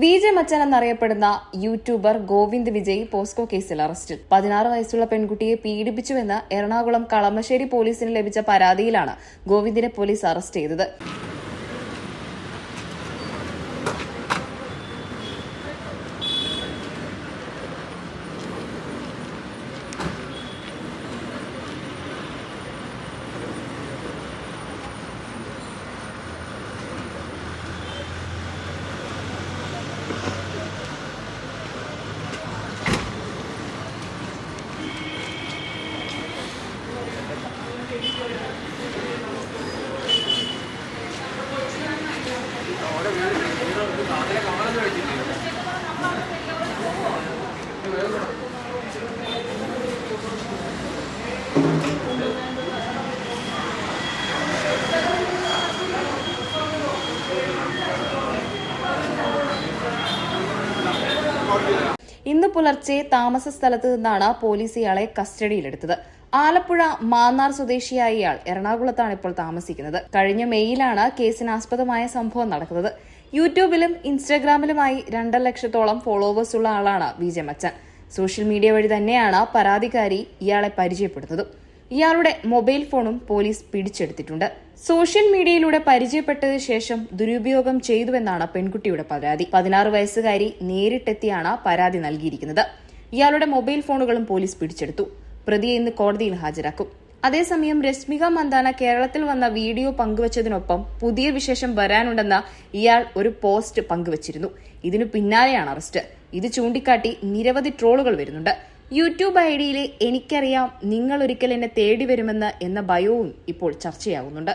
V J മച്ചൻ എന്നറിയപ്പെടുന്ന YouTuber Govind Vijay POCSO കേസിൽ അറസ്റ്റിൽ പതിനാറ് വയസ്സുള്ള പെൺകുട്ടിയെ പീഡിപ്പിച്ചുവെന്ന് എറണാകുളം കളമശ്ശേരി പോലീസിന് ലഭിച്ച പരാതിയിലാണ് ഗോവിന്ദിനെ പോലീസ് അറസ്റ്റ് ചെയ്തത്. ഇന്ന് പുലർച്ചെ താമസ സ്ഥലത്ത് നിന്നാണ് പോലീസ് ഇയാളെ കസ്റ്റഡിയിലെടുത്തത്. ആലപ്പുഴ മാന്നാർ സ്വദേശിയായ ഇയാൾ എറണാകുളത്താണ് ഇപ്പോൾ താമസിക്കുന്നത്. കഴിഞ്ഞ മെയ്യിലാണ് കേസിനാസ്പദമായ സംഭവം നടക്കുന്നത്. യൂട്യൂബിലും ഇൻസ്റ്റാഗ്രാമിലുമായി രണ്ടര ലക്ഷത്തോളം ഫോളോവേഴ്സുള്ള ആളാണ് വിജയമച്ചൻ. സോഷ്യൽ മീഡിയ വഴി തന്നെയാണ് പരാതിക്കാരി ഇയാളെ പരിചയപ്പെടുന്നത്. ഇയാളുടെ മൊബൈൽ ഫോണും പോലീസ് പിടിച്ചെടുത്തിട്ടുണ്ട്. സോഷ്യൽ മീഡിയയിലൂടെ പരിചയപ്പെട്ടതിനു ശേഷം ദുരുപയോഗം ചെയ്തുവെന്നാണ് പെൺകുട്ടിയുടെ പരാതി. പതിനാറ് വയസ്സുകാരി നേരിട്ടെത്തിയാണ് പരാതി നൽകിയിരിക്കുന്നത്. ഇയാളുടെ മൊബൈൽ ഫോണുകളും പോലീസ് പിടിച്ചെടുത്തു. പ്രതിയെ ഇന്ന് കോടതിയിൽ ഹാജരാക്കും. അതേസമയം രശ്മിക മന്ദാന കേരളത്തിൽ വന്ന വീഡിയോ പങ്കുവച്ചതിനൊപ്പം പുതിയ വിശേഷം വരാനുണ്ടെന്ന ഇയാൾ ഒരു പോസ്റ്റ് പങ്കുവച്ചിരുന്നു. ഇതിനു പിന്നാലെയാണ് അറസ്റ്റ്. ഇത് ചൂണ്ടിക്കാട്ടി നിരവധി ട്രോളുകൾ വരുന്നുണ്ട്. യൂട്യൂബ് ഐ ഡിയിലെ എനിക്കറിയാം നിങ്ങൾ ഒരിക്കൽ എന്നെ തേടി വരുമെന്ന് എന്ന ഭയവും ഇപ്പോൾ ചർച്ചയാകുന്നുണ്ട്